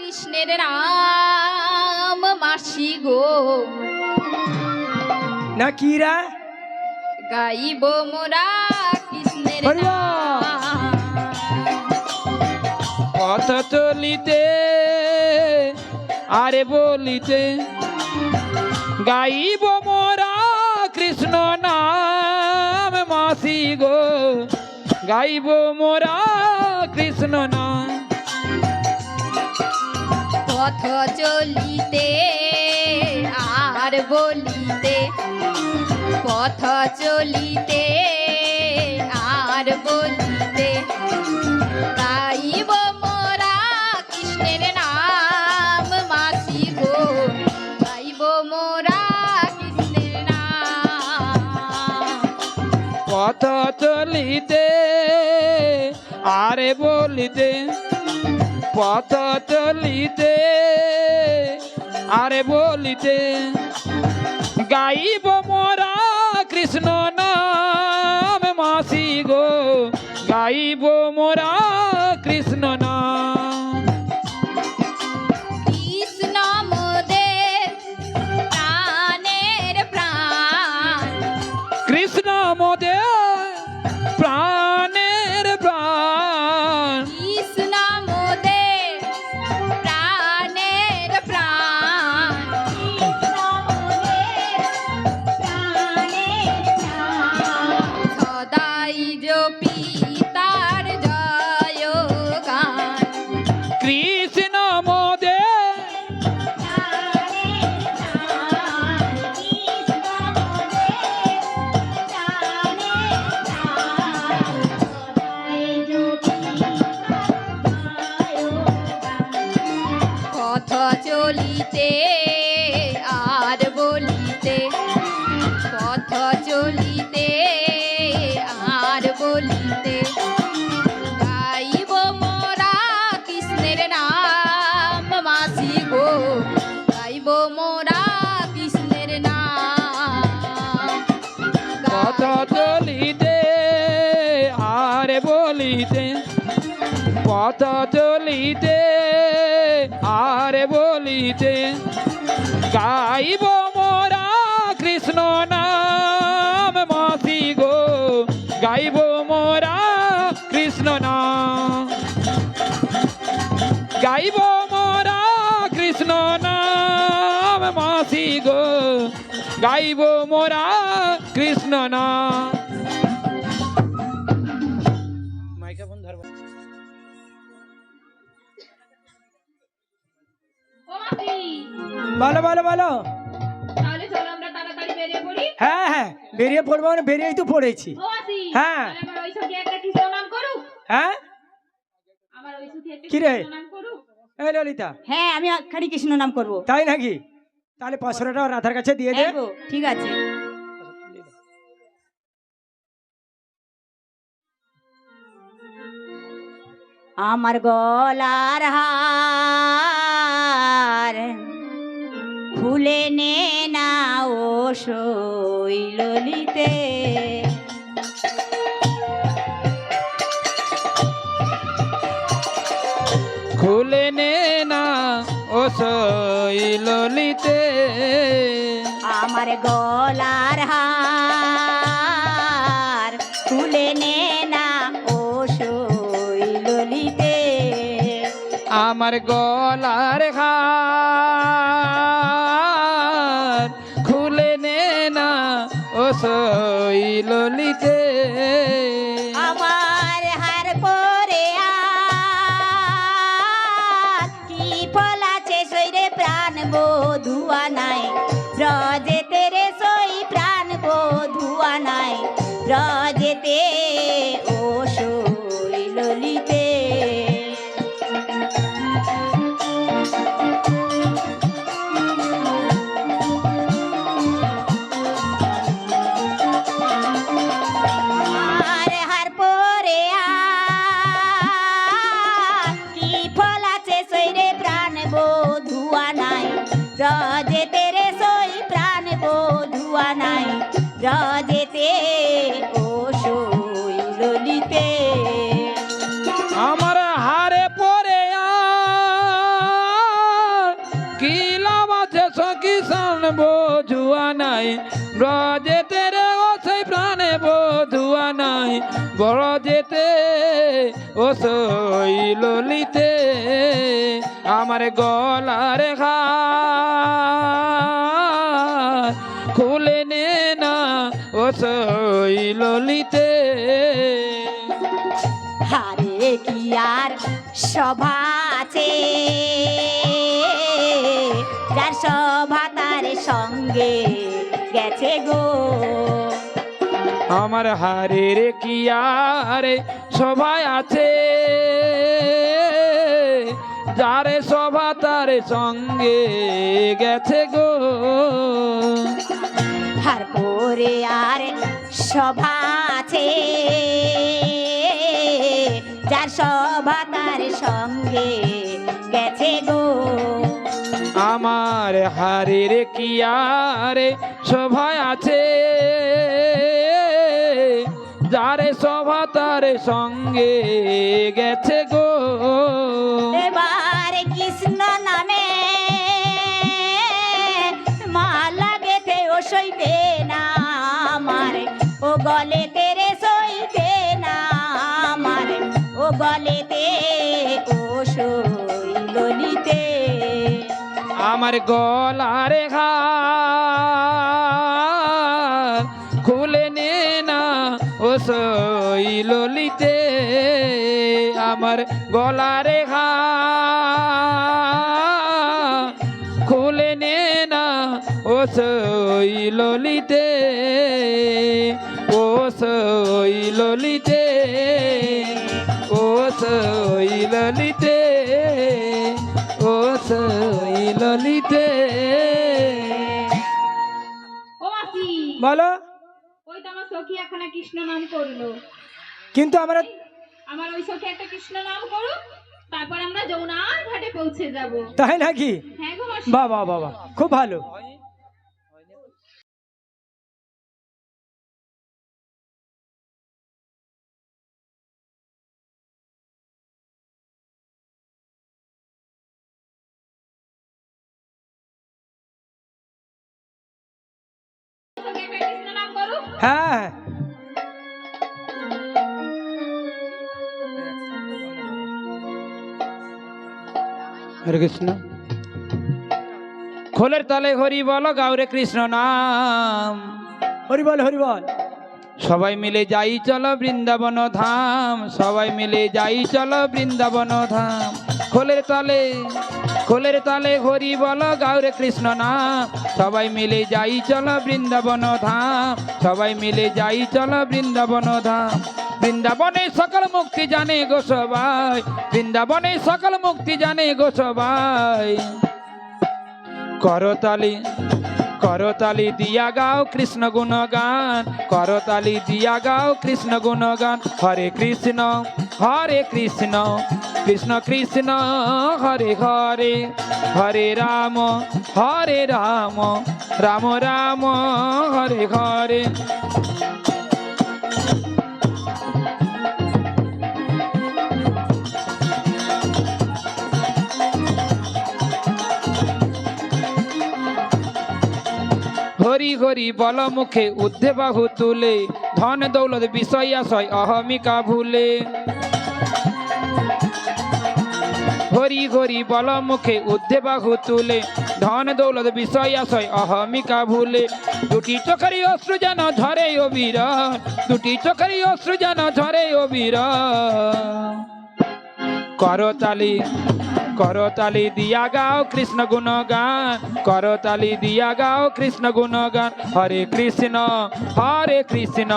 কৃষ্ণের নাম মাসি গো। না কিরা গাইব মোরা কৃষ্ণের পথ চলিতে আরে বলিতে গাইব মোরা কৃষ্ণ নাম মাসি গো। গাইব মোরা কৃষ্ণ নাম পথ চলিতে আর বলিতে, পথ চলিতে আর বলিতে, গাইব মোরা কৃষ্ণের নাম মাসি গো গাইব মোরা কৃষ্ণের নাম। পথ চলিতে আরে বলিতে পথ চলিতে আরে বলিতে গাইব মোরা কৃষ্ণ নাম মাসি গো গাইব মোরা কৃষ্ণ নাম। কৃষ্ণ মোদের প্রাণের প্রাণ। কৃষ্ণ মোদে গাইব মোরা কৃষ্ণ নাম মাসি গো। গাইব মোরা কৃষ্ণ নাম। বলো বলো বলো। হ্যাঁ হ্যাঁ বেরিয়ে পড়ব মানে বেরিয়েই তো পড়েছি। হ্যাঁ। হ্যাঁ? আমার এই ললিতা। হ্যাঁ আমি খালি কৃষ্ণ নাম করব। তাই নাকি? তাহলে পাঁচশো টাকা রাধার কাছে দিয়ে দে। ঠিক আছে। আমার গলার হার খুলে নে না ও শৈললিতে ললিতে আমার গলার হার তুলে নে না ও সই ললিতে আমার গলার হার বধুয়া নাই। রজেতে রে সই প্রাণ বধুয়া নাই। রজেতে ও ললিতে। আমার হারে পরে কি লাভ সখী বোঝুয়া নাই। ব্রজেতে রে ও সেই প্রাণে নাই। বড় যেতে ও সই ললিতে। আমার গলার হার খুলে নে না ও সই ললিতে হারে কি আর সভা আছে? যার সভা তার সঙ্গে গেছে গো। আমার হারের কি আরে সবাই আছে? যারে সভা তার সঙ্গে গেছে গো। হার পরে আর সভা আছে যার সভা তার সঙ্গে গেছে গো। আমার হারের কি আরে সবাই আছে? যারে সভা তার সঙ্গে গেছে গো। না আমার। ও গলেতে আমার গলার হার খুলে নে না, ও সই ললিতে। আমার গলার হার খুলে নে না, ও সই ললিতে। কৃষ্ণ নাম করল। কিন্তু আমরা আমার ওই সখী একটা কৃষ্ণ নাম করুক তারপর আমরা যমুনার ঘাটে পৌঁছে যাব। তাই নাকি? হ্যাঁ গো বাহ বাহ খুব ভালো। করুক হ্যাঁ। হরে কৃষ্ণ। খোলের তালে হরি বল গাউরে কৃষ্ণ নাম। হরি বল হরি বল। সবাই মিলে যাই চলো বৃন্দাবন ধাম সবাই মিলে যাই চলো বৃন্দাবন ধাম। খোলের তালে খোলের তালে হরি বল গাউরে কৃষ্ণ নাম। সবাই মিলে যাই, চলো বৃন্দাবন ধাম। সবাই মিলে যাই, চলো বৃন্দাবন ধাম। বৃন্দাবনে সকল মুক্তি জানে গো সবাই। বৃন্দাবনে সকল মুক্তি জানে গো সবাই। করতালি করতালি দিয়া গাও কৃষ্ণ গুণগান। করতালি দিয়া গাও কৃষ্ণ গুণগান। হরে কৃষ্ণ হরে কৃষ্ণ। কৃষ্ণ কৃষ্ণ হরে হরে হরে রাম হরে রাম রাম রাম হরে হরে হরি হরি বল মুখে ঊর্ধ্বে বাহু তুলে ধন দৌলত বিষয় আশয় অহমিকা ভুলে হরি হরি বল মুখে উদ্ধে বাহু তুলে, ধন দৌলত বিষয় আশয় অহমিকা ভুলে। দুটি চোখেরই অশ্রু যেন ঝরে অবির দুটি চোখেরই অশ্রু যেন ঝরে অবির করতালি করতালি দিয়া গাও কৃষ্ণ গুণগান করতালি দিয়া গাও কৃষ্ণ গুণগান হরে কৃষ্ণ হরে কৃষ্ণ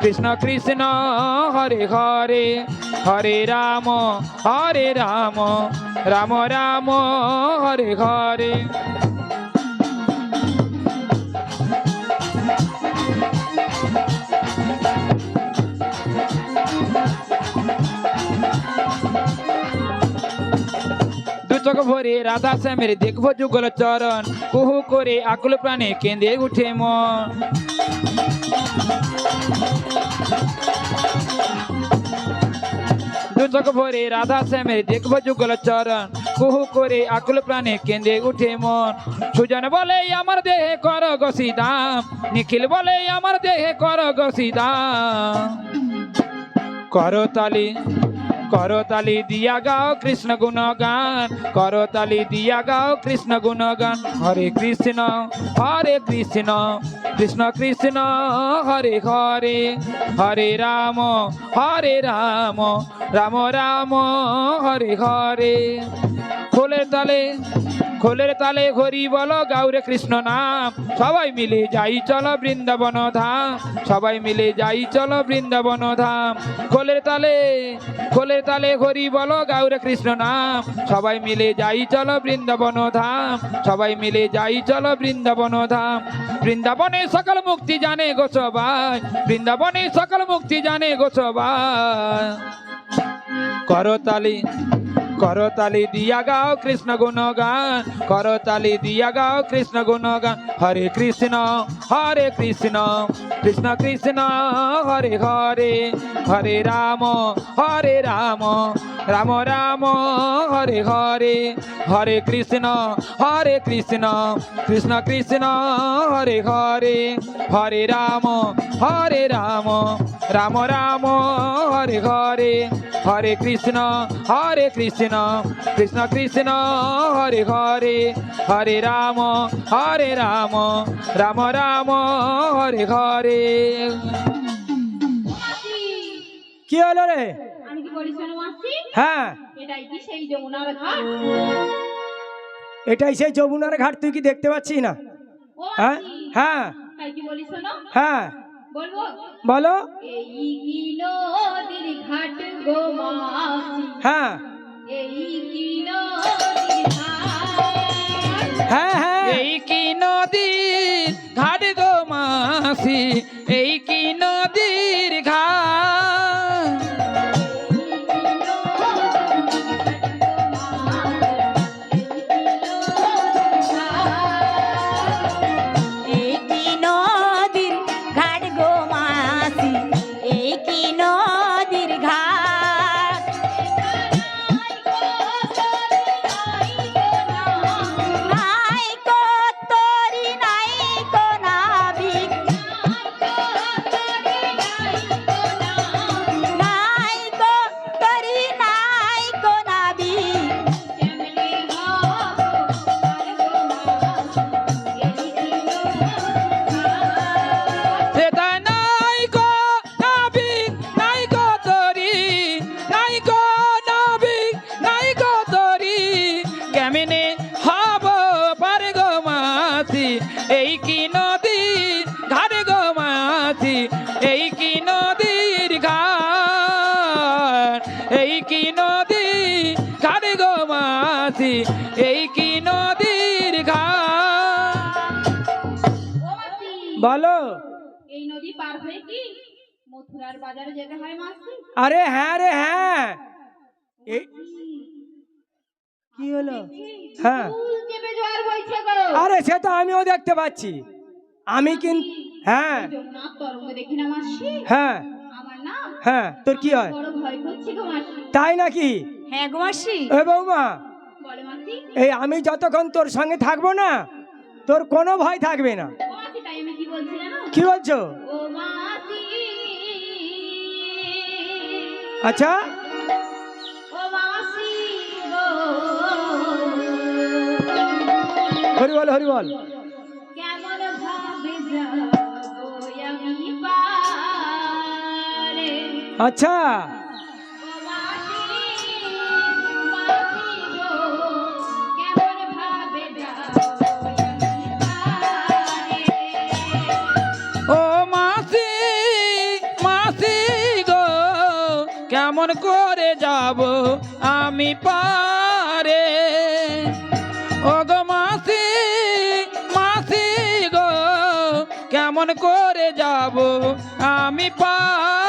কৃষ্ণ কৃষ্ণ হরে হরে হরে রাম হরে রাম রাম রাম হরে হরে চোখ ভরে রাধা শ্যামের দেখব যুগল চরণ, কুহু করে আকুল প্রাণে কেঁদে উঠে মন। দু চোখ ভরে রাধা শ্যামের দেখব যুগল চরণ, কুহু করে আকুল প্রাণে কেঁদে উঠে মন। সুজন বলে, আমার দেহে কর গসি দাম নিখিল বলে, আমার দেহে কর গসি দাম করতালি করতালি দিয়া গাও কৃষ্ণ গুণগান করতালি দিয়া গাও কৃষ্ণ গুণগান। হরে কৃষ্ণ হরে কৃষ্ণ কৃষ্ণ কৃষ্ণ, হরে হরে হরে রাম হরে রাম রাম রাম, হরে হরে। ফুলের তালে খোলের তালে হরি বলো গাউরে কৃষ্ণ নাম। সবাই মিলে যাই, চলো বৃন্দাবন ধাম। সবাই মিলে যাই, চলো বৃন্দাবন ধাম। খোলের তালে খোলের তালে হরি বলো গাউরে কৃষ্ণ নাম। সবাই মিলে যাই, চলো বৃন্দাবন ধাম। সবাই মিলে যাই, চলো বৃন্দাবন ধাম। বৃন্দাবনে সকল মুক্তি জানে গো সবাই। বৃন্দাবনে সকল মুক্তি জানে গো সবাই। করতালি। করতালি দিয়া গাও কৃষ্ণ গুণগান করতালি দিয়া গাও কৃষ্ণ গুণগান হরে কৃষ্ণ হরে কৃষ্ণ কৃষ্ণ কৃষ্ণ হরে হরে হরে রাম হরে রাম রাম রাম হরে হরে হরে কৃষ্ণ হরে কৃষ্ণ কৃষ্ণ কৃষ্ণ হরে হরে হরে রাম হরে রাম রাম রাম হরে হরে হরে কৃষ্ণ হরে কৃষ্ণ কৃষ্ণ কৃষ্ণ হরে হরে হরে রাম হরে রাম রাম রাম হরে হরে। কি হলো রে? হ্যাঁ। এটাই সেই যমুনার ঘাট? তুই কি দেখতে পাচ্ছিস না? হ্যাঁ হ্যাঁ। হ্যাঁ। বলো। হ্যাঁ। হ্যাঁ হ্যাঁ। এই কি নদী ঘাট গো মাসি? এই কি নদীর এই কি নদী ঘাটে গো মাছি এই কি নদীর ঘাট? বলো। এই নদী পার হয়ে কি মথুরার বাজারে যেতে হয় মাসি আরে হ্যাঁ রে হ্যাঁ। এই কি হলো? হ্যাঁ। আরে সে তো আমিও দেখতে পাচ্ছি। আমি কিন্তু হ্যাঁ। মাসি হ্যাঁ। হ্যাঁ তোর কি হয়? বড় ভয় করছে গো মাসি। তাই নাকি? হ্যাঁ গো মাসি। এ বৌমা। এই আমি যতক্ষণ তোর সঙ্গে থাকব না তোর কোনো ভয় থাকবে না। ও মাসি তাই আমি কি বলছি জানো? কি বলছো? আচ্ছা। ও মাসি হরি বল হরি বল। কেমন ভাবে যাব আচ্ছা। কেমন করে যাব আমি পারে? ও গো মাসি মাসি গো, কেমন করে যাব আমি পারে?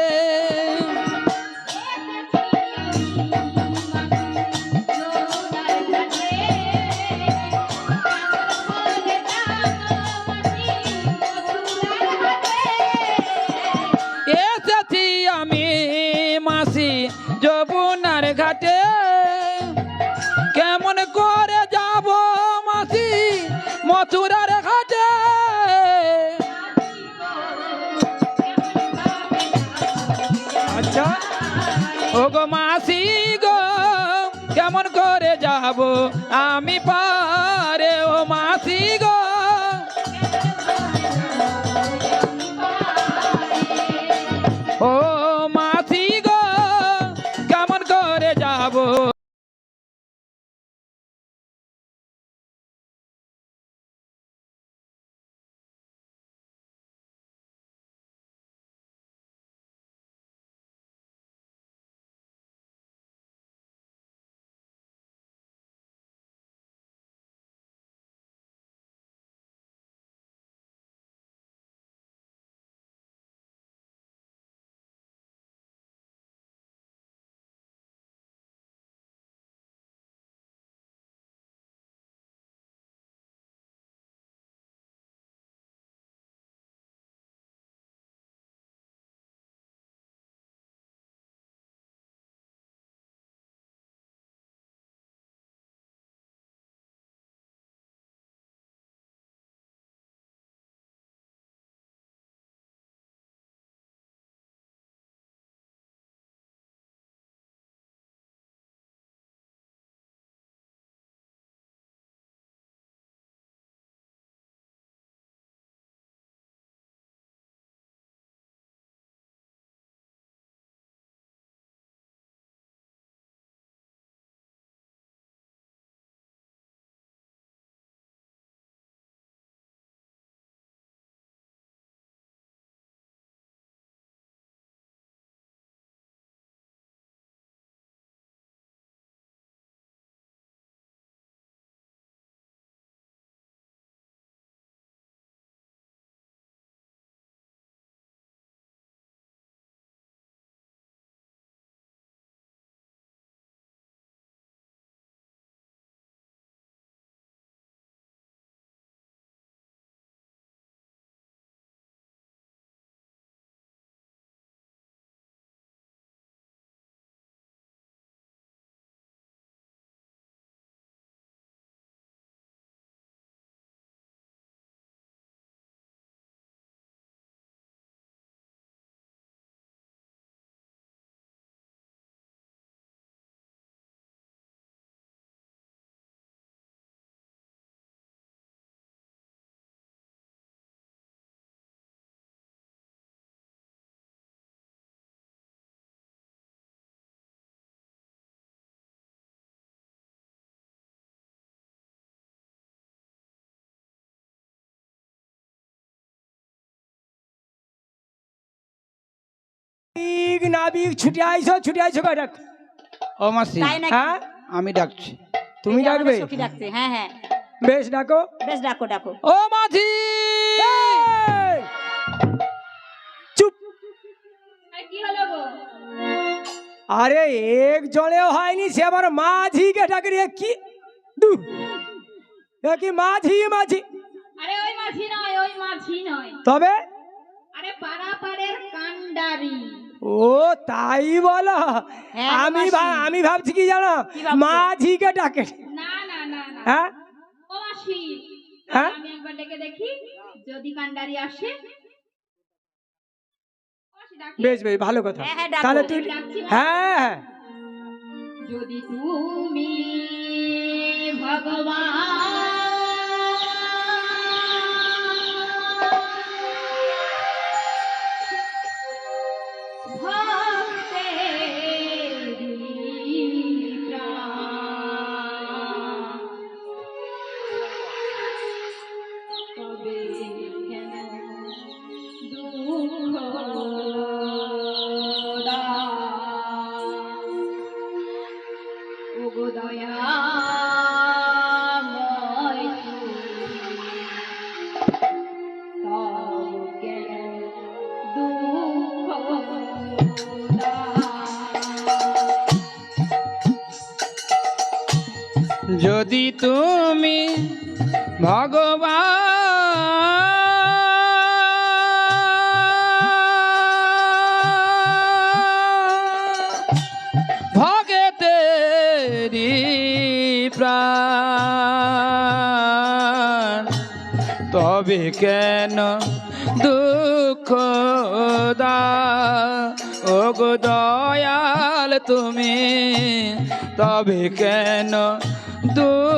যাব আমি পারে ও মাসি গো। নাবিক নাবিক ছুটে আইছো ছুটে আইছো কয় ডাক? ও মাসি তাই নাকি? হ্যাঁ? আমি ডাকছি। তুমি এই যে আমাদের ডাকবে? সখী ডাকছে হ্যাঁ হ্যাঁ। বেশ ডাকো। বেশ ডাকো ডাকো। ও মাঝি! এই! চুপ! আর কি হলো গো? আরে এক জলেও হয়নি সে আবার মাঝিকে ডাকে রে কি? দু। এ কি মাঝি মাঝি? আরে ওই মাঝি নয় ওই মাঝি নয়। তবে? আরে পাড়াপাড়ের কান্ডারি। ও তাই বলো? হ্যাঁ, আমি আমি ভাবছি কি জানো? কি ভাবছ? মাঝিকে ডাকে। হ্যাঁ? হ্যাঁ? আমি একবার ডেকে দেখি যদি কান্ডারি আসে। ও মাসি, ডাকি? বেশ বেশ ভালো কথা। হ্যাঁ, হ্যাঁ। তাহলে তুই হ্যাঁ হ্যাঁ। যদি তুমি ভগবান যদি তুমি ভগবান ভগতেরি প্রাণ তবে কেন দুঃখ দা ও দয়াল তুমি তবে কেন দুঃখ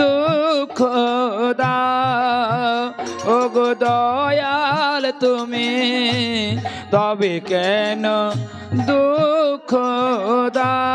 দুঃখ দাও। ও গো দয়াল তুমি তবে কেন দুঃখ দাও?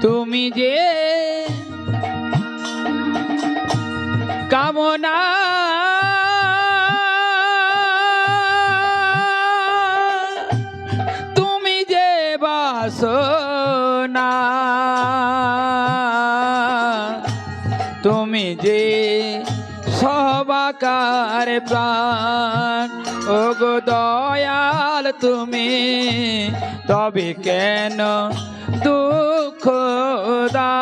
তুমি যে কামনা তুমি যে বাসনা তুমি যে সবাকার প্রাণ ও গো দয়াল তুমি, তবে কেন দুঃখ দা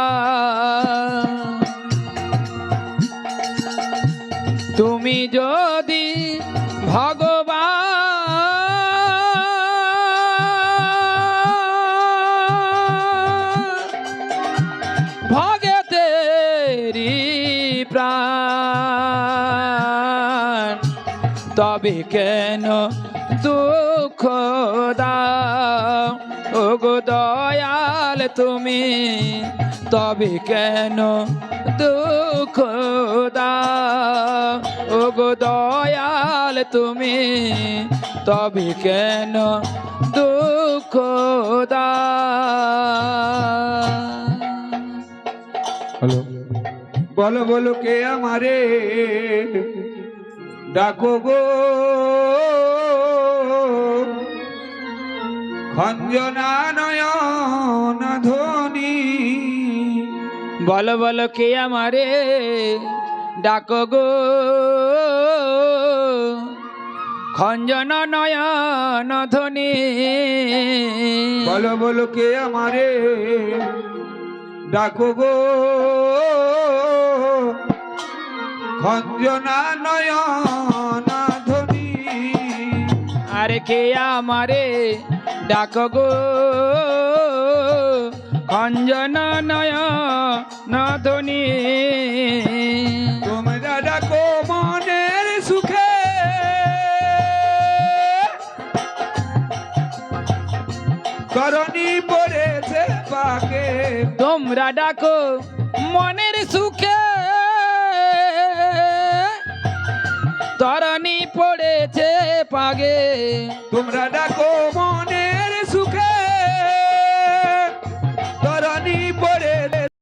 তুমি যদি ভগবান ভগতেরি প্রাণ তবে কেন দুঃখ দাও? ও গো দয়াল তুমি, তবে কেন দুঃখ দাও? ও গো দয়াল তুমি, তবে কেন দুঃখ দাও? বলো বলো কে আমারে ডাকো গো? খঞ্জনা নয়ন ধ্বনি। বল বল কে আমারে ডাক গো? খঞ্জন নয়ন ধ্বনি। বলো বলো কে আমারে ডাকো গো? খঞ্জনা নয়ন ধ্বনি। আরে কে আমারে ডাক গো। অঞ্জন নয়ন তোমরা ডাকো মনের সুখে। করণী পড়েছে পাকে তোমরা ডাকো মনের সুখে। তরণী পড়েছে পাগে। তোমরা ডাকো মনের সুখে